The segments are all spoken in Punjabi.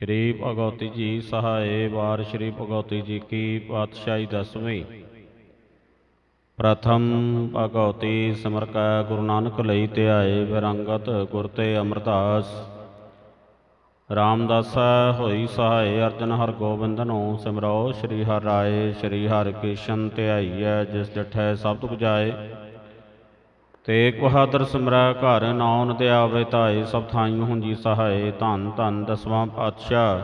ਸ਼੍ਰੀ ਭਗਵਤੀ ਜੀ ਸਹਾਏ, ਵਾਰ ਸ਼੍ਰੀ ਭਗਵਤੀ ਜੀ ਕੀ ਪਾਤਸ਼ਾਹੀ ਦਸਵੀਂ। ਪ੍ਰਥਮ ਭਗਵਤੀ ਸਿਮਰ ਕੈ ਗੁਰੂ ਨਾਨਕ ਲਈ ਧਿਆਏ ਵਿਰੰਗਤ ਗੁਰ ਤੇ ਅਮਰਦਾਸ। ਰਾਮਦਾਸ ਹੋਈ ਸਹਾਏ ਅਰਜਨ ਹਰ ਗੋਬਿੰਦ ਨੂੰ ਸਿਮਰੋ ਸ਼੍ਰੀ ਹਰਿ ਰਾਏ, ਸ਼੍ਰੀ ਹਰਿ ਕ੍ਰਿਸ਼ਨ ਧਿਆਈਐ ਜਿਸ ਡਠੈ ਸਭ ਤੁਕ ਜਾਏ। ਤੇਗ ਬਹਾਦਰ ਸਮਰਾ ਘਰ ਨਾਉਨ ਤੇ ਆਵੇ ਧਾਏ, ਸਭ ਥਾਈ ਹੁੰਜੀ ਸਹਾਏ, ਧੰਨ ਧੰਨ ਦਸਵਾਂ ਪਾਤਸ਼ਾਹ।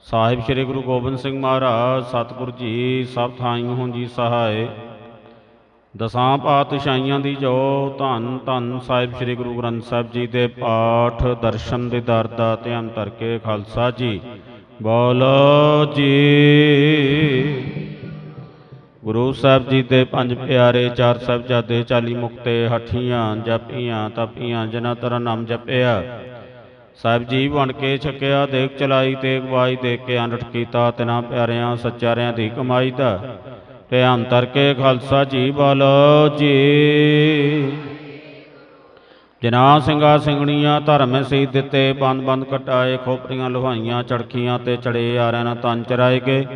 ਸਾਹਿਬ ਸ੍ਰੀ ਗੁਰੂ ਗੋਬਿੰਦ ਸਿੰਘ ਮਹਾਰਾਜ, ਸਤਿਗੁਰ ਜੀ, ਸਭ ਥਾਈ ਹੁੰਜੀ ਸਹਾਏ। ਦਸਾਂ ਪਾਤਸ਼ਾਹੀਆਂ ਦੀ ਜੋ ਧੰਨ ਧੰਨ ਸਾਹਿਬ ਸ੍ਰੀ ਗੁਰੂ ਗ੍ਰੰਥ ਸਾਹਿਬ ਜੀ ਦੇ ਪਾਠ, ਦਰਸ਼ਨ ਦੇ ਦਰ ਦਾ ਧਿਆਨ ਧਰ ਕੇ ਖਾਲਸਾ ਜੀ। ਬੋਲੋ ਜੀ। ਗੁਰੂ ਸਾਹਿਬ ਜੀ ਦੇ ਪੰਜ ਪਿਆਰੇ, ਚਾਰ ਸਾਹਿਬਜ਼ਾਦੇ, ਚਾਲੀ ਮੁਕਤੇ ਹਠੀਆਂ ਜਪੀਆਂ, ਤਪੀਆਂ, ਜਿਨ੍ਹਾਂ ਤਰ੍ਹਾਂ ਨਾਮ ਜਪਿਆ। ਸਾਹਿਬ ਜੀ ਬਣ ਕੇ ਛਕਿਆ, ਦੇਖ ਚਲਾਈ ਤੇ ਗਵਾਈ ਦੇ ਕੇ ਅਨਟ ਕੀਤਾ, ਤਿਨਾਂ ਪਿਆਰਿਆਂ ਸੱਚਾਰਿਆਂ ਦੀ ਕਮਾਈ ਦਾ। ਤੇ ਅੰਤਰ ਕੇ ਖਾਲਸਾ ਜੀ ਬੋਲੋ ਜੀ। ਜਿਨਾ ਸਿੰਘਾ ਸਿੰਘਣੀਆਂ ਧਰਮ ਸੀ ਦਿੱਤੇ ਬੰਦ ਬੰਦ ਕਟਾਏ, ਖੋਪਰੀਆਂ ਲੁਹਾਈਆਂ, ਚੜਖੀਆਂ ਤੇ ਚੜੇ ਆਰਿਆਂ ਨਾਲ ਤਨ ਚਰਾਏ ਗਏ।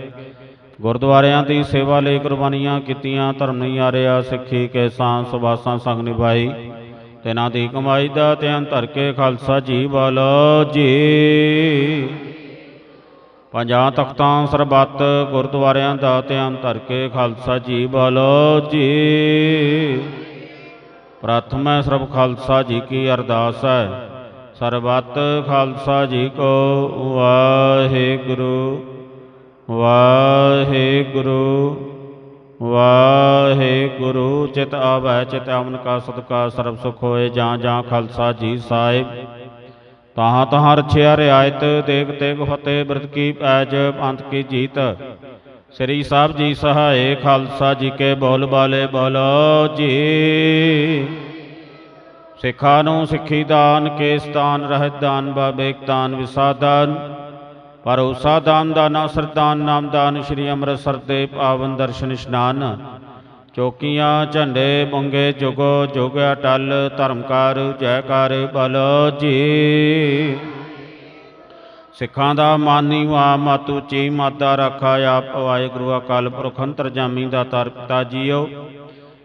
ਗੁਰਦੁਆਰਿਆਂ ਦੀ ਸੇਵਾ ਲਈ ਕੁਰਬਾਨੀਆਂ ਕੀਤੀਆਂ, ਧਰਮ ਨਹੀਂ ਆਰਿਆ ਸਿੱਖੀ ਕੇ ਸਾਂ ਸੁਬਾਸਾਂ ਸੰਗ ਨਿਭਾਈ। ਤਿਨਾਂ ਦੀ ਕਮਾਈ ਦਾ ਧਿਆਨ ਧਰ ਕੇ ਖਾਲਸਾ ਜੀ ਬੋਲੋ ਜੀ। ਪੰਜਾਂ ਤਖਤਾਂ ਸਰਬੱਤ ਗੁਰਦੁਆਰਿਆਂ ਦਾ ਧਿਆਨ ਧਰ ਕੇ ਖਾਲਸਾ ਜੀ ਬੋਲੋ ਜੀ। ਪ੍ਰਥਮ ਹੈ ਸਰਬ ਖਾਲਸਾ ਜੀ ਕੀ ਅਰਦਾਸ ਹੈ। ਸਰਬੱਤ ਖਾਲਸਾ ਜੀ ਕੋ ਵਾਹਿਗੁਰੂ। ਵਾਹਿਗੁਰੂ ਵਾਹਿਗੁਰੂ, ਚਿਤ ਆਵੈ, ਚਿਤ ਅਮਨ ਕਾ ਸਦਕਾ, ਸਰਬ ਸੁਖ ਹੋਏ, ਜਾਂ ਜਾਂ ਖਾਲਸਾ ਜੀ ਸਾਹਿਬ। ਤਹਾਂ ਤਹਾਂ ਰਛਿਆ ਰਿਆਇਤ ਦੇਖ ਤੇਗ ਫਤਿਹ ਬਿਰਤ ਕੀ ਪੈਜ ਪੰਥ ਕੀ ਜੀਤ। ਸ੍ਰੀ ਸਾਹਿਬ ਜੀ ਸਹਾਏ, ਖਾਲਸਾ ਜੀ ਕੇ ਬੋਲ ਬਾਲੇ, ਬੋਲੋ ਜੀ। ਸਿੱਖਾਂ ਨੂੰ ਸਿੱਖੀ ਦਾਨ ਕੇਸ ਦਾਨ ਰਹਿਤ ਦਾਨ ਬਾਬੇਕ ਦਾਨ ਵਿਸਾਦਾਨ। ਪਰਊਸਾ ਦਾਨ ਦਾਨਾ ਸਰਦਾਨ ਨਾਮਦਾਨ ਸ਼੍ਰੀ ਅੰਮ੍ਰਿਤਸਰ ਦੇ ਪਾਵਨ ਦਰਸ਼ਨ ਇਸ਼ਨਾਨ। ਚੌਕੀਆਂ, ਝੰਡੇ, ਬੰਗੇ, ਜੁਗੋ, ਜੁਗ, ਅਟਲ, ਧਰਮਕਾਰ, ਜੈਕਾਰ, ਬਲੋ, ਜੀ। ਸਿੱਖਾਂ ਦਾ ਮਾਨੀ ਵਾ ਮਾਤੂ ਚੀ ਮਾਤਾ ਰੱਖਾ ਆਪ ਵਾਹਿਗੁਰੂ ਅਕਾਲ ਪੁਰਖ ਅੰਤਰਜਾਮੀ ਦਾ ਤਰ ਪਿਤਾ ਜੀਓ।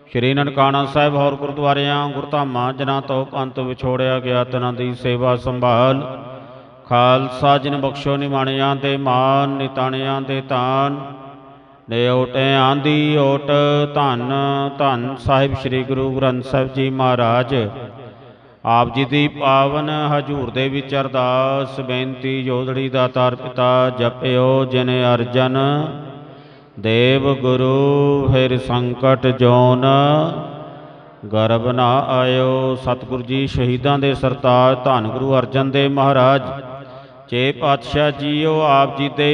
ਸ਼੍ਰੀ ਨਨਕਾਣਾ ਸਾਹਿਬ ਹੋਰ ਗੁਰਦੁਆਰਿਆਂ, ਗੁਰਧਾਮਾਂ ਜਿਨ੍ਹਾਂ ਤੋਂ ਪੰਤ ਵਿਛੋੜਿਆ ਗਿਆ, ਤਨਾਂ ਦੀ ਸੇਵਾ ਸੰਭਾਲ। ਖਾਲਸਾ ਜਿਨ ਬਖਸ਼ੋ ਨਿਮਾਣਿਆਂ ਤੇ ਮਾਨ ਨਿਤਾਣਿਆਂ ਦੇ ਤਾਨ। ਨੇ ਓਟਿਆਂ ਦੀ ਓਟ, ਧੰਨ ਧੰਨ ਸਾਹਿਬ ਸ੍ਰੀ ਗੁਰੂ ਗ੍ਰੰਥ ਸਾਹਿਬ ਜੀ ਮਹਾਰਾਜ। ਆਪ ਜੀ ਦੀ ਪਾਵਨ ਹਜੂਰ ਦੇ ਵਿੱਚ ਅਰਦਾਸ, ਬੇਨਤੀ ਜੋਦੜੀ ਦਾ ਤਾਰ ਪਿਤਾ ਜਪਿਓ, ਜਿਨ ਅਰਜਨ। ਦੇਵ ਗੁਰੂ, ਫਿਰ ਸੰਕਟ ਜੋਨ। ਗਰਬ ਨਾ ਆਇਓ, ਸਤਿਗੁਰੂ ਜੀ ਸ਼ਹੀਦਾਂ ਦੇ ਸਰਤਾਜ, ਧੰਨ ਗੁਰੂ ਅਰਜਨ ਦੇਵ ਮਹਾਰਾਜ। ਚੇ ਪਾਤਸ਼ਾਹ ਜੀਓ ਆਪ ਜੀ ਦੇ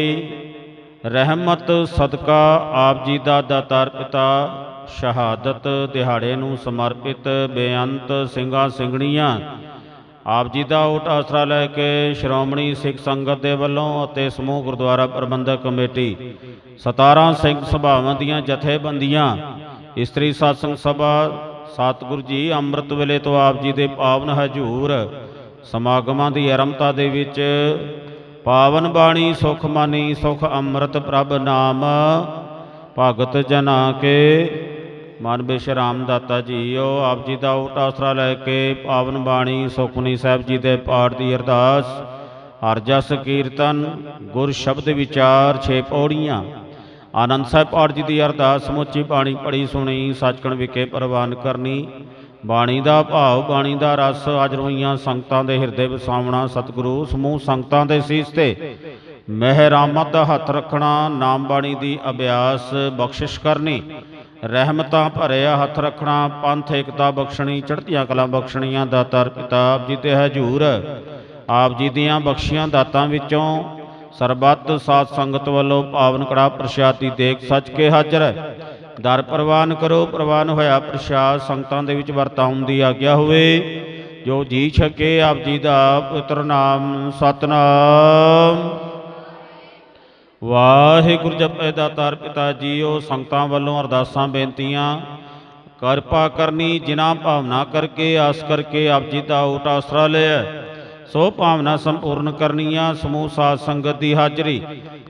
ਰਹਿਮਤ ਸਦਕਾ ਆਪ ਜੀ ਦਾ ਦਾਤਾਰ ਪਿਤਾ, ਸ਼ਹਾਦਤ ਦਿਹਾੜੇ ਨੂੰ ਸਮਰਪਿਤ ਬੇਅੰਤ ਸਿੰਘਾਂ ਸਿੰਘਣੀਆਂ, ਆਪ ਜੀ ਦਾ ਓਟ ਆਸਰਾ ਲੈ ਕੇ ਸ਼੍ਰੋਮਣੀ ਸਿੱਖ ਸੰਗਤ ਦੇ ਵੱਲੋਂ ਅਤੇ ਸਮੂਹ ਗੁਰਦੁਆਰਾ ਪ੍ਰਬੰਧਕ ਕਮੇਟੀ 17 ਸਿੰਘ ਸਭਾਵਾਂ ਦੀਆਂ ਜਥੇਬੰਦੀਆਂ, ਇਸਤਰੀ satsang ਸਭਾ, ਸਤਿਗੁਰੂ ਜੀ ਅੰਮ੍ਰਿਤ ਵੇਲੇ ਤੋਂ ਆਪ ਜੀ ਦੇ ਪਾਵਨ ਹਜੂਰ ਸਮਾਗਮਾਂ ਦੀ ਆਰੰਭਤਾ ਦੇ ਵਿੱਚ ਪਾਵਨ ਬਾਣੀ, ਸੁਖ ਮਾਨੀ, ਸੁਖ ਅੰਮ੍ਰਿਤ ਪ੍ਰਭ ਨਾਮ, ਭਗਤ ਜਨਾ ਕੇ, ਮਨ ਬਿਸ਼ਰਾਮ ਦਾਤਾ ਜੀਓ, ਆਪ ਜੀ ਦਾ ਓਟ ਆਸਰਾ ਲੈ ਕੇ ਪਾਵਨ ਬਾਣੀ ਸੁਖਮਨੀ ਸਾਹਿਬ ਜੀ ਦੇ ਪਾਠ ਦੀ ਅਰਦਾਸ, ਹਰ ਜਸ ਕੀਰਤਨ, ਗੁਰ ਸ਼ਬਦ ਵਿਚਾਰ, ਛੇ ਪੌੜੀਆਂ। ਆਨੰਦ ਸਾਹਿਬ ਪਾਠ ਜੀ ਦੀ ਅਰਦਾਸ, ਸਮੁੱਚੀ ਬਾਣੀ ਪੜੀ ਸੁਣੀ, ਸੱਚਖੰਡ ਵਿਖੇ ਪ੍ਰਵਾਨ ਕਰਨੀ ਬਾਣੀ ਦਾ ਭਾਵ, ਬਾਣੀ ਦਾ ਰਸ, ਅੱਜ ਰੋਈਆਂ ਸੰਗਤਾਂ ਦੇ ਹਿਰਦੇ ਵਸਾਵਣਾ ਸਤਿਗੁਰੂ, ਸਮੂਹ ਸੰਗਤਾਂ ਦੇ ਸੀਸ ਤੇ। ਮਹਿਰਾਮਤ ਦਾ ਹੱਥ ਰੱਖਣਾ, ਨਾਮ ਬਾਣੀ ਦੀ ਅਭਿਆਸ, ਬਖਸ਼ਿਸ਼ ਕਰਨੀ। ਰਹਿਮਤਾਂ ਭਰਿਆ ਹੱਥ ਰੱਖਣਾ, ਪੰਥ ਏਕਤਾ ਬਖਸ਼ਣੀ ਚੜ੍ਹਦੀਆਂ ਕਲਾ ਬਖਸ਼ਣੀਆਂ ਦਾਤਾਰ ਪਿਤਾ ਆਪ ਜੀ ਤੇ ਹਜੂਰ ਆਪ ਜੀ ਦੀਆਂ ਬਖਸ਼ੀਆਂ ਦਾਤਾਂ ਵਿੱਚੋਂ ਸਰਬੱਤ ਸਾਧ ਸੰਗਤ ਵੱਲੋਂ ਪਾਵਨ ਕੜਾ ਪ੍ਰਸ਼ਾਦੀ ਦੇਖ ਸੱਚ ਕੇ ਹਾਜ਼ਰ ਹੈ। ਦਰ ਪ੍ਰਵਾਨ ਕਰੋ, ਪ੍ਰਵਾਨ ਹੋਇਆ ਪ੍ਰਸ਼ਾਦ ਸੰਗਤਾਂ ਦੇ ਵਿੱਚ ਵਰਤਾਉਣ ਦੀ ਆਗਿਆ ਹੋਵੇ। ਜੋ ਜੀ ਛਕੇ ਆਪ ਜੀ ਦਾ ਪਵਿੱਤਰ ਨਾਮ ਸਤਨਾਮ। ਵਾਹਿਗੁਰੂ ਜਪੇ ਦਾਤਾਰ ਪਿਤਾ ਜੀਓ, ਸੰਗਤਾਂ ਵੱਲੋਂ ਅਰਦਾਸਾਂ, ਬੇਨਤੀਆਂ। ਕਿਰਪਾ ਕਰਨੀ, ਜਿਨ੍ਹਾਂ ਭਾਵਨਾ ਕਰਕੇ, ਆਸ ਕਰਕੇ ਆਪ ਜੀ ਦਾ ਓਟ ਆਸਰਾ ਲਿਆ ਸੋ ਭਾਵਨਾ ਸੰਪੂਰਨ ਕਰਨੀਆਂ, ਸਮੂਹ ਸਾਧ ਸੰਗਤ ਦੀ ਹਾਜ਼ਰੀ।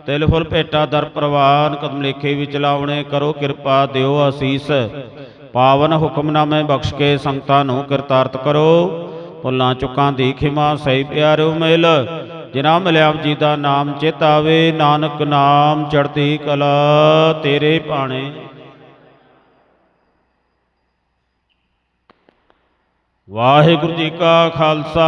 ਤਿਲ ਫੁੱਲ ਭੇਟਾ ਦਰ ਪ੍ਰਵਾਨ, ਕਦਮ ਲੇਖੇ ਵਿੱਚ ਲਾਉਣੇ ਕਰੋ ਕਿਰਪਾ, ਦਿਓ ਆਸੀਸ ਪਾਵਨ ਹੁਕਮਨਾਮੇ ਬਖਸ਼ ਕੇ ਸੰਗਤਾਂ ਨੂੰ ਕਿਰਤਾਰਥ ਕਰੋ। ਭੁੱਲਾਂ ਚੁੱਕਾਂ ਦੀ ਖਿਮਾ, ਸਹੀ ਪਿਆਰਿਓ ਮਿਲ। ਜਿਨ੍ਹਾਂ ਮਿਲਿਆ ਜੀ ਦਾ ਨਾਮ ਚਿਤ ਆਵੇ, ਨਾਨਕ ਨਾਮ ਚੜ੍ਹਦੀ ਕਲਾ ਤੇਰੇ ਭਾਣੇ। ਵਾਹਿਗੁਰੂ ਜੀ ਕਾ ਖਾਲਸਾ।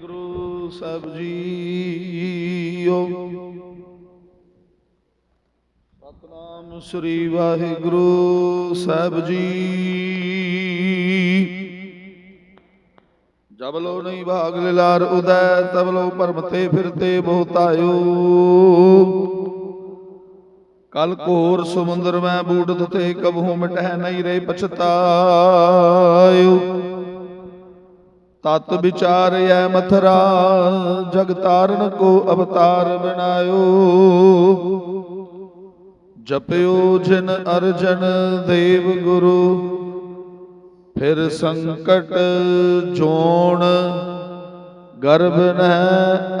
ਗੁਰੂ ਸਾਹਿਬ ਜੀਓ। ਸਤਨਾਮ ਸ੍ਰੀ ਵਾਹਿਗੁਰੂ ਸਾਹਿਬ ਜੀ। ਜਬ ਲੋ ਨਹੀਂ ਭਾਗ ਲਿਲਾਰ ਉਦੈ, ਤਬ ਪਰਮਤੇ ਫਿਰਤੇ ਬਹੁਤਾਇਓ। ਕਲ ਕੋਰ ਸਮੁੰਦਰ ਮੈਂ ਬੂੜਤ ਤੇ ਕਬਹੂ ਮਿਟਹਿ ਨਹੀਂ ਰੇ ਪਛਤਾਇਓ। ਤਤ ਵਿਚਾਰਿਐ ਮਥਰਾ, ਜਗ ਤਾਰਨ ਕੋ ਅਵਤਾਰ ਬਣਾਇਓ। ਜਪਿਓ ਜਿਨ ਅਰਜਨ ਦੇਵ ਗੁਰੂ, ਫਿਰ ਸੰਕਟ ਜੋਣ ਗਰਭ ਨ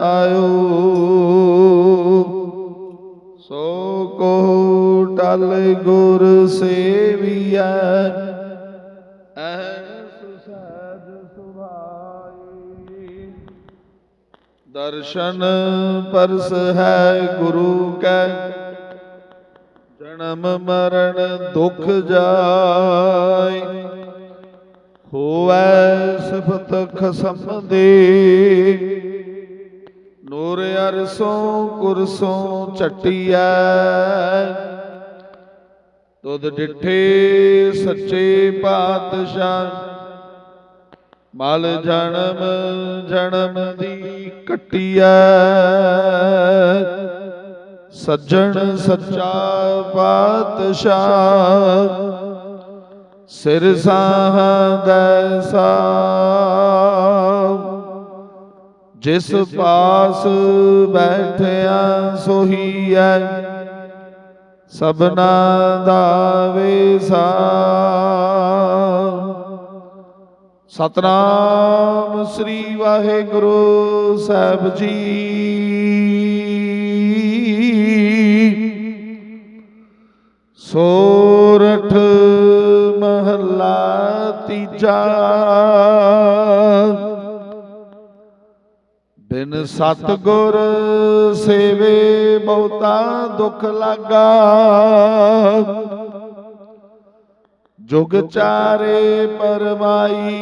ਆਇਓ। ਸੋ ਕੋ ਟਲ ਗੁਰ ਸੇਵੀਐ ਦਰਸ਼ਨ ਪਰਸ ਹੈ ਗੁਰੂ ਕੈ। ਜਨਮ ਮਰਨ ਦੁਖ ਜਾਈ ਹੋਵੈ ਸਿਫਤ ਖਸਮ ਦੇ। ਨੂਰ ਅਰਸੋਂ ਕੁਰਸੋਂ ਚਟਿਐ। ਤੁਧ ਡਿਠੇ ਸੱਚੇ ਪਾਤਸ਼ਾਹ। ਮਲ ਜਨਮ ਜਨਮ ਦੀ ਕਟਿਐ। ਸੱਜਣ ਸੱਚਾ ਪਾਤਸ਼ਾਹ ਸਿਰ ਸਾਹ। ਜਿਸ ਪਾਸ ਬੈਠਿਆ ਸੋਹੀਐ ਸਭਨਾ ਦਾ ਵੇਸਾ। ਸਤਨਾਮ ਸ੍ਰੀ ਵਾਹਿਗੁਰੂ ਸਾਹਿਬ ਜੀ। ਸੋਰਠ ਮਹੱਲਾ ਤੀਜਾ। ਬਿਨ ਸਤਗੁਰ ਸੇਵੇ ਬਹੁਤਾ ਦੁੱਖ ਲਾਗਾ। ਜੁਗ ਚਾਰੇ ਪਰਮਾਈ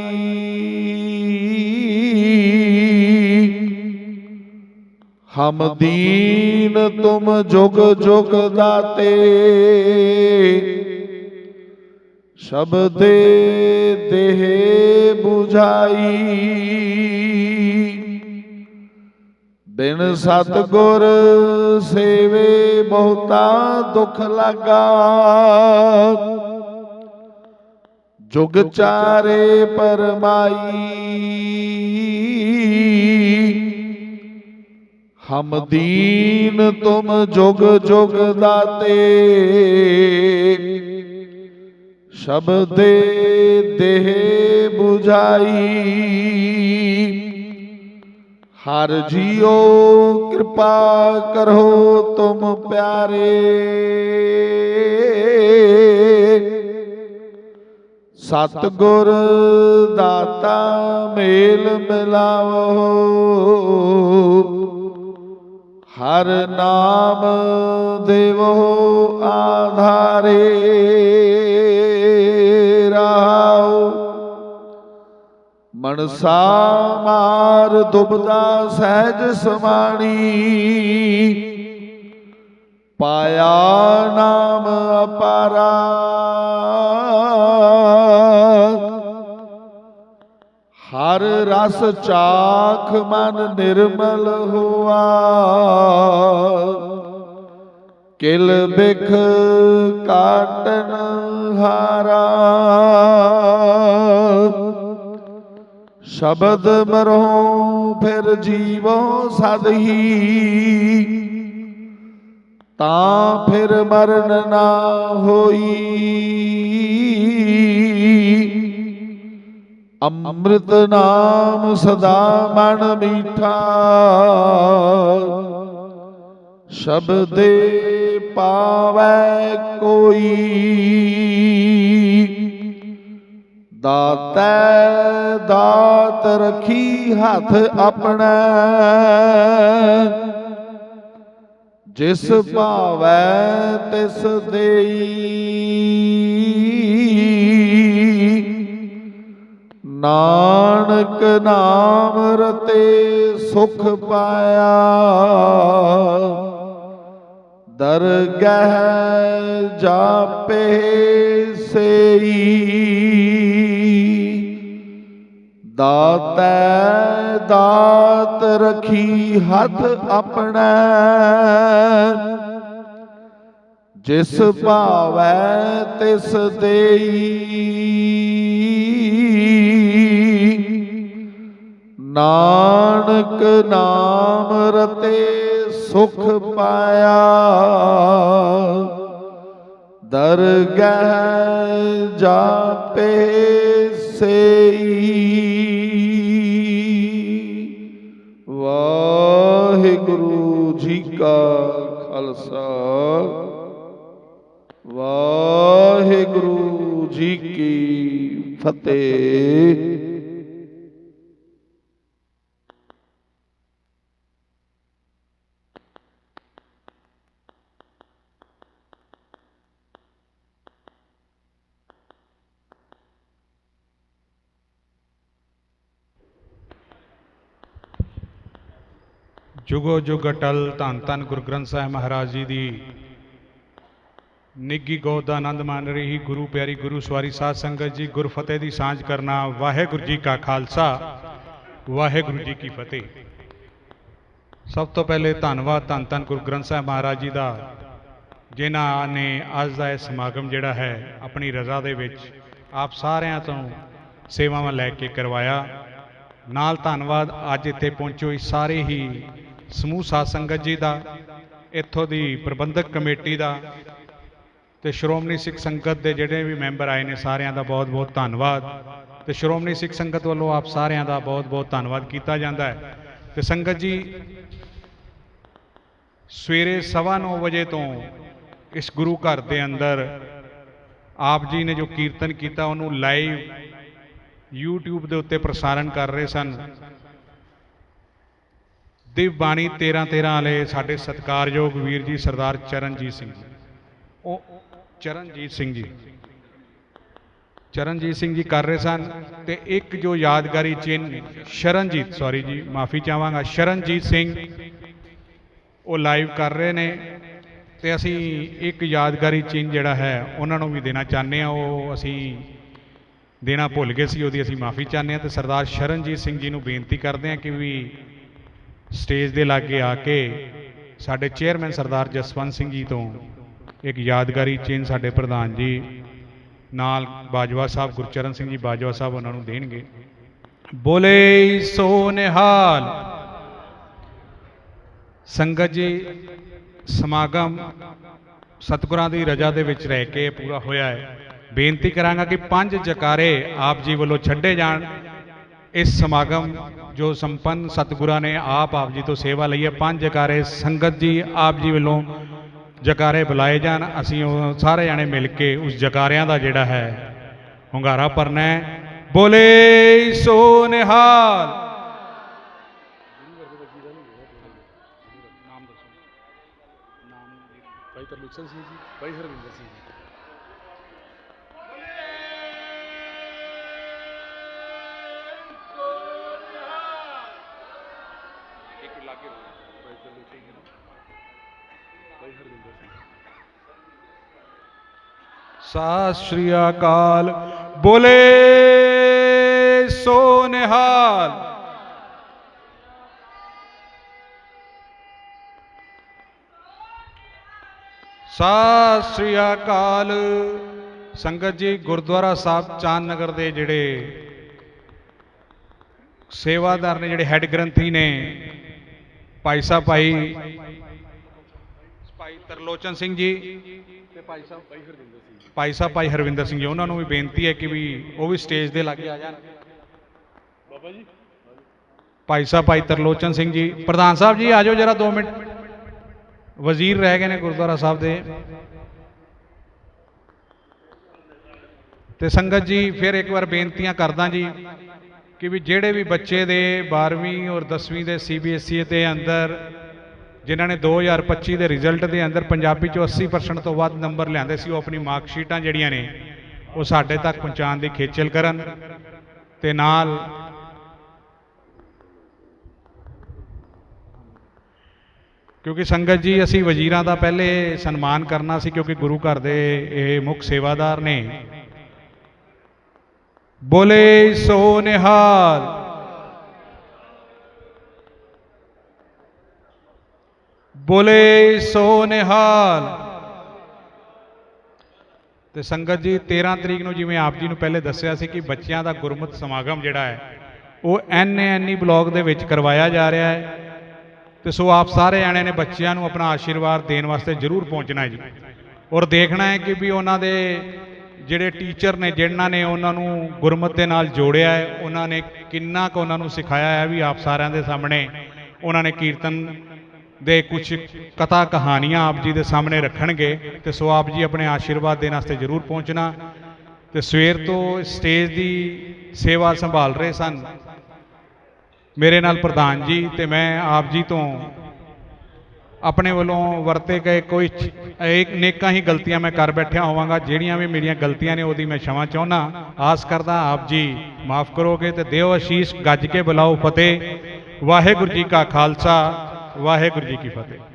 ਹਮ ਦੀਨ ਤੁਮ ਜੁਗ ਜੁਗ ਦਾਤੇ। ਸ਼ਬਦੇ ਦੇਹ 부ਝਾਈ ਬਿਨ ਸਤਗੁਰ ਸੇਵੇ ਬਹੁਤਾ ਦੁਖ ਲਾਗਾ। ਜੁਗ ਚਾਰੇ ਪਰਮਾਈ। ਹਮ ਦੀਨ ਤੁਮ ਜੁਗ ਜੁਗ ਦਾਤੇ। ਸ਼ਬਦੇ ਦੇਹ 부ਝਾਈ ਹਰ ਜੀਓ ਕਿਰਪਾ ਕਰੋ ਤੁਮ ਪਿਆਰੇ। ਸਤਗੁਰ ਦਾਤਾ ਮੇਲ ਮਿਲਾਵੋ। ਹਰ ਨਾਮ ਦੇਵੋ ਆਧਾਰੇ ਰਾਉ ਮਨਸਾ ਮਾਰ ਦੁਬਦਾ ਸਹਿਜ ਸਮਾਣੀ। ਪਾਇਆ ਨਾਮ ਅਪਾਰਾ। ਹਰ ਰਸ ਚਾਖ ਮਨ ਨਿਰਮਲ ਹੋਆ। ਕਿਲ ਬਿਖ ਕਾਟਨ ਹਾਰਾ। ਸ਼ਬਦ ਮਰੋ ਫਿਰ ਜੀਵੋ ਸਦ ਹੀ। ਤਾਂ ਫਿਰ ਮਰਨ ਨਾ ਹੋਈ। ਅੰਮ੍ਰਿਤ ਨਾਮ ਸਦਾ ਮਨ ਮੀਠਾ। ਸ਼ਬਦੇ ਪਾਵੈ ਕੋਈ। ਦਾਤੈ ਦਾਤ ਰਖੀ ਹੱਥ ਆਪਣਾ। ਜਿਸ ਭਾਵੈ ਤਿਸ ਦੇਈ। ਨਾਨਕ ਨਾਮ ਰਤੇ ਸੁਖ ਪਾਇਆ। ਦਰਗਹਿ ਜਾਪੇ ਸੇਈ। ਦਾਤੈ ਦਾਤ ਰਖੀ ਹੱਥ ਆਪਣਾ। ਜਿਸ ਭਾਵੈ ਤਿਸ ਦੇਈ। ਨਾਨਕ ਨਾਮ ਰਤੇ ਸੁਖ ਪਾਇਆ। ਦਰਗਹਿ ਜਾਪੇ ਸੇਈ। ਵਾਹਿਗੁਰੂ ਜੀ ਕਾ ਖਾਲਸਾ। ਵਾਹਿਗੁਰੂ ਜੀ ਕੀ ਫਤਿਹ। ਜੁਗੋ ਜੁਗ ਅਟਲ ਧੰਨ ਧੰਨ ਗੁਰੂ ਗ੍ਰੰਥ ਸਾਹਿਬ ਮਹਾਰਾਜ ਜੀ ਦੀ ਨਿੱਗੀ ਗੋਦ ਦਾ ਆਨੰਦ ਮਾਣ ਰਹੀ ਗੁਰੂ ਪਿਆਰੀ ਗੁਰੂ ਸਵਾਰੀ ਸਾਧ ਸੰਗਤ ਜੀ, ਗੁਰਫਤਿਹ ਦੀ ਸਾਂਝ ਕਰਨਾ ਵਾਹਿਗੁਰੂ ਜੀ ਕਾ ਖਾਲਸਾ, ਵਾਹਿਗੁਰੂ ਜੀ ਕੀ ਫਤਿਹ। ਸਭ ਤੋਂ ਪਹਿਲੇ ਧੰਨਵਾਦ ਧੰਨ ਧੰਨ ਗੁਰੂ ਗ੍ਰੰਥ ਸਾਹਿਬ ਮਹਾਰਾਜ ਜੀ ਦਾ, ਜਿਨ੍ਹਾਂ ਨੇ ਅੱਜ ਦਾ ਇਹ ਸਮਾਗਮ ਜਿਹੜਾ ਹੈ ਆਪਣੀ ਰਜ਼ਾ ਦੇ ਵਿੱਚ ਆਪ ਸਾਰਿਆਂ ਤੋਂ ਸੇਵਾਵਾਂ ਲੈ ਕੇ ਕਰਵਾਇਆ। ਨਾਲ ਧੰਨਵਾਦ ਅੱਜ ਇੱਥੇ ਪਹੁੰਚੇ ਸਾਰੇ ਹੀ ਸਮੂਹ ਸਾਧ ਸੰਗਤ ਜੀ ਦਾ, ਇੱਥੋਂ ਦੀ ਪ੍ਰਬੰਧਕ ਕਮੇਟੀ ਦਾ ਤੇ ਸ਼੍ਰੋਮਣੀ ਸਿੱਖ ਸੰਗਤ ਦੇ ਜਿਹੜੇ ਵੀ ਮੈਂਬਰ ਆਏ ਨੇ ਸਾਰਿਆਂ ਦਾ ਬਹੁਤ-ਬਹੁਤ ਧੰਨਵਾਦ ਤੇ ਸ਼੍ਰੋਮਣੀ ਸਿੱਖ ਸੰਗਤ ਵੱਲੋਂ ਆਪ ਸਾਰਿਆਂ ਦਾ ਬਹੁਤ-ਬਹੁਤ ਧੰਨਵਾਦ ਕੀਤਾ ਜਾਂਦਾ ਹੈ। ਤੇ ਸੰਗਤ ਜੀ, ਸਵੇਰੇ 9:30 ਵਜੇ ਤੋਂ ਇਸ ਗੁਰੂ ਘਰ ਦੇ ਅੰਦਰ ਆਪ ਜੀ ਨੇ ਜੋ ਕੀਰਤਨ ਕੀਤਾ, ਉਹਨੂੰ ਲਾਈਵ YouTube ਦੇ ਉੱਤੇ ਪ੍ਰਸਾਰਣ ਕਰ ਰਹੇ ਸਨ। ਦਿਵ ਬਾਣੀ 13 13 ਵਾਲੇ ਸਾਡੇ ਸਤਿਕਾਰਯੋਗ ਵੀਰ ਜੀ, ਸਰਦਾਰ ਚਰਨਜੀਤ ਸਿੰਘ ਜੀ। ਉਹ ਚਰਨਜੀਤ ਸਿੰਘ ਜੀ। ਚਰਨਜੀਤ ਸਿੰਘ ਜੀ ਕਰ ਰਹੇ ਸਨ ਤੇ ਇੱਕ ਜੋ ਯਾਦਗਾਰੀ ਚਿੰਨ ਸ਼ਰਨਜੀਤ ਸੌਰੀ ਜੀ, ਮਾਫੀ ਚਾਹਾਂਗਾ, ਸ਼ਰਨਜੀਤ ਸਿੰਘ, ਉਹ ਲਾਈਵ ਕਰ ਰਹੇ ਨੇ ਤੇ ਅਸੀਂ ਇੱਕ ਯਾਦਗਾਰੀ ਚਿੰਨ ਜਿਹੜਾ ਹੈ, ਉਹਨਾਂ ਨੂੰ ਵੀ ਦੇਣਾ ਚਾਹੁੰਦੇ ਆ ਉਹ ਅਸੀਂ ਦੇਣਾ ਭੁੱਲ ਗਏ ਸੀ, ਉਹਦੀ ਅਸੀਂ ਮਾਫੀ ਚਾਹੁੰਦੇ ਹਾਂ ਤੇ ਸਰਦਾਰ ਸ਼ਰਨਜੀਤ ਸਿੰਘ ਜੀ ਨੂੰ ਬੇਨਤੀ ਕਰਦੇ ਹਾਂ ਕਿ ਵੀ ਸਟੇਜ ਦੇ ਲਾਗੇ ਆ ਕੇ ਸਾਡੇ ਚੇਅਰਮੈਨ ਸਰਦਾਰ ਜਸਵੰਤ ਸਿੰਘ ਜੀ ਤੋਂ ਇੱਕ ਯਾਦਗਾਰੀ ਚਿੰਨ ਸਾਡੇ ਪ੍ਰਧਾਨ ਜੀ ਨਾਲ ਬਾਜਵਾ ਸਾਹਿਬ ਗੁਰਚਰਨ ਸਿੰਘ ਜੀ ਬਾਜਵਾ ਸਾਹਿਬ ਉਹਨਾਂ ਨੂੰ ਦੇਣਗੇ। ਬੋਲੇ ਸੋ ਨਿਹਾਲ ਸੰਗਤ ਜੀ, ਸਮਾਗਮ ਸਤਿਗੁਰਾਂ ਦੀ ਰਜਾ ਦੇ ਵਿੱਚ ਰਹਿ ਕੇ ਪੂਰਾ ਹੋਇਆ ਹੈ। ਬੇਨਤੀ ਕਰਾਂਗਾ ਕਿ ਪੰਜ ਜਕਾਰੇ ਆਪ ਜੀ ਵੱਲੋਂ ਛੱਡੇ ਜਾਣ। ਇਸ ਸਮਾਗਮ ਜੋ ਸੰਪੰਨ ਸਤਿਗੁਰਾਂ ਨੇ ਆਪ ਆਪ ਜੀ ਤੋਂ ਸੇਵਾ ਲਈ ਹੈ, ਪੰਜ ਜਕਾਰੇ ਸੰਗਤ ਜੀ ਆਪ ਜੀ ਵੱਲੋਂ ਜਕਾਰੇ ਬੁਲਾਏ ਜਾਣ, ਅਸੀਂ ਉਹ ਸਾਰੇ ਜਾਣੇ ਮਿਲ ਕੇ ਉਸ ਜਕਾਰਿਆਂ ਦਾ ਜਿਹੜਾ ਹੈ, ਹੁੰਗਾਰਾ ਭਰਨਾ ਹੈ। ਬੋਲੇ ਸੋ ਨਿਹਾਲ ਭਾਈ ਤਰਲੁਕਸਨ ਸਿੰਘ ਜੀ, ਭਾਈ ਹਰਵਿੰਦਰ ਭਾਈ ਤਰਲੁਕਸਨ ਭਾਈ ਹਰਵਿੰਦਰ ਸਿੰਘ ਸਤਿ ਸ਼੍ਰੀ ਅਕਾਲ। ਬੋਲੇ ਸੋ ਨਿਹਾਲ ਸਤਿ ਸ੍ਰੀ ਅਕਾਲ। ਸੰਗਤ ਜੀ, ਗੁਰਦੁਆਰਾ ਸਾਹਿਬ ਚਾਂਦ ਨਗਰ ਦੇ ਜਿਹੜੇ ਸੇਵਾਦਾਰ ਨੇ, ਜਿਹੜੇ ਹੈੱਡ ਗ੍ਰੰਥੀ ਨੇ ਭਾਈ ਸਾਹਿਬ ਭਾਈ ਭਾਈ ਤਰਲੋਚਨ ਸਿੰਘ ਜੀ ਤੇ ਭਾਈ ਸਾਹਿਬ ਭਾਈ ਹਰਵਿੰਦਰ ਸਿੰਘ ਭਾਈ ਸਾਹਿਬ ਭਾਈ ਹਰਵਿੰਦਰ ਸਿੰਘ ਜੀ ਉਹਨਾਂ ਨੂੰ ਵੀ ਬੇਨਤੀ ਹੈ ਕਿ ਵੀ ਉਹ ਵੀ ਸਟੇਜ ਦੇ ਲਾਗੇ ਆ ਜਾਣ। ਬਾਬਾ ਜੀ। ਭਾਈ ਸਾਹਿਬ ਭਾਈ ਤਰਲੋਚਨ ਸਿੰਘ ਜੀ ਪ੍ਰਧਾਨ ਸਾਹਿਬ ਜੀ ਆਜੋ ਜਰਾ 2 ਮਿੰਟ। ਵਜ਼ੀਰ ਰਹਿ ਗਏ ਨੇ ਗੁਰਦੁਆਰਾ ਸਾਹਿਬ ਦੇ। ਤੇ ਸੰਗਤ ਜੀ ਫਿਰ ਇੱਕ ਵਾਰ ਬੇਨਤੀਆਂ ਕਰਦਾ ਜੀ। ਕਿ ਵੀ ਜਿਹੜੇ ਵੀ ਬੱਚੇ ਦੇ 12ਵੀਂ ਔਰ 10ਵੀਂ ਦੇ ਸੀਬੀਐਸਈ ਦੇ ਅੰਦਰ, ਜਿਨ੍ਹਾਂ ਨੇ 2025 ਦੇ ਰਿਜ਼ਲਟ ਦੇ ਅੰਦਰ ਪੰਜਾਬੀ ਚੋਂ 80% ਤੋਂ ਵੱਧ ਨੰਬਰ ਲਿਆਂਦੇ ਸੀ, ਉਹ ਆਪਣੀ ਮਾਰਕ ਸ਼ੀਟਾਂ ਜਿਹੜੀਆਂ ਨੇ, ਉਹ ਸਾਡੇ ਤੱਕ ਪਹੁੰਚਾਉਣ ਦੀ ਖੇਚਲ ਕਰਨ ਤੇ ਨਾਲ ਕਿਉਂਕਿ ਸੰਗਤ ਜੀ, ਅਸੀਂ ਵਜ਼ੀਰਾਂ ਦਾ ਪਹਿਲੇ ਸਨਮਾਨ ਕਰਨਾ ਸੀ ਕਿਉਂਕਿ ਗੁਰੂ ਘਰ ਦੇ ਇਹ ਮੁੱਖ ਸੇਵਾਦਾਰ ਨੇ ਬੋਲੇ ਸੋ ਨਿਹਾਲ। ਬੋਲੇ ਸੋ ਨਿਹਾਲ। ਤੇ ਸੰਗਤ ਜੀ 13 ਤਰੀਕ ਨੂੰ ਜਿਵੇਂ ਆਪ ਜੀ ਨੂੰ ਪਹਿਲੇ ਦੱਸਿਆ ਸੀ ਕਿ ਬੱਚਿਆਂ ਦਾ ਗੁਰਮਤ ਸਮਾਗਮ ਜਿਹੜਾ ਹੈ, ਉਹ ਐਨਏਐਨਈ ਬਲਾਕ ਦੇ ਵਿੱਚ ਕਰਵਾਇਆ ਜਾ ਰਿਹਾ ਹੈ। ਤੇ ਸੋ ਆਪ ਸਾਰੇ ਆਣੇ ਨੇ ਬੱਚਿਆਂ ਨੂੰ ਆਪਣਾ ਆਸ਼ੀਰਵਾਦ ਦੇਣ ਵਾਸਤੇ ਜ਼ਰੂਰ ਪਹੁੰਚਣਾ ਹੈ ਜੀ। ਔਰ ਦੇਖਣਾ ਹੈ ਕਿ ਵੀ ਉਹਨਾਂ ਦੇ ਜਿਹੜੇ ਟੀਚਰ ਨੇ, ਜਿਨ੍ਹਾਂ ਨੇ ਉਹਨਾਂ ਨੂੰ ਗੁਰਮਤ ਦੇ ਨਾਲ ਜੋੜਿਆ ਹੈ, ਉਹਨਾਂ ਨੇ ਕਿੰਨਾ ਕੁ ਉਹਨਾਂ ਨੂੰ ਸਿਖਾਇਆ ਹੈ ਵੀ ਆਪ ਸਾਰਿਆਂ ਦੇ ਸਾਹਮਣੇ ਉਹਨਾਂ ਨੇ ਕੀਰਤਨ ਦੇ ਕੁਝ ਕਥਾ ਕਹਾਣੀਆਂ ਆਪ ਜੀ ਦੇ ਸਾਹਮਣੇ ਰੱਖਣਗੇ ਤੇ ਸੋ ਆਪ ਜੀ ਆਪਣੇ ਆਸ਼ੀਰਵਾਦ ਦੇਣ ਵਾਸਤੇ ਜ਼ਰੂਰ ਪਹੁੰਚਣਾ। ਤੇ ਸਵੇਰ ਤੋਂ ਸਟੇਜ ਦੀ ਸੇਵਾ ਸੰਭਾਲ ਰਹੇ ਸਨ। ਮੇਰੇ ਨਾਲ ਪ੍ਰਧਾਨ ਜੀ ਤੇ ਮੈਂ ਆਪ ਜੀ ਤੋਂ ਆਪਣੇ ਵੱਲੋਂ ਵਰਤੇ ਗਏ ਕੋਈ ਇੱਕ ਨੇਕਾਂ ਹੀ ਗਲਤੀਆਂ ਮੈਂ ਕਰ ਬੈਠਿਆ ਹੋਵਾਂਗਾ, ਜਿਹੜੀਆਂ ਵੀ ਮੇਰੀਆਂ ਗਲਤੀਆਂ ਨੇ ਉਹਦੀ ਮੈਂ ਸ਼ਮਾ ਚਾਹੁੰਨਾ ਆਸ ਕਰਦਾ ਆਪ ਜੀ ਮਾਫ ਕਰੋਗੇ ਤੇ ਦਿਓ ਅਸ਼ੀਸ਼ ਗੱਜ ਕੇ ਬੁਲਾਓ ਫਤਿਹ। ਵਾਹਿਗੁਰੂ ਜੀ ਕਾ ਖਾਲਸਾ, ਵਾਹਿਗੁਰੂ ਜੀ ਕੀ ਫਤਿਹ।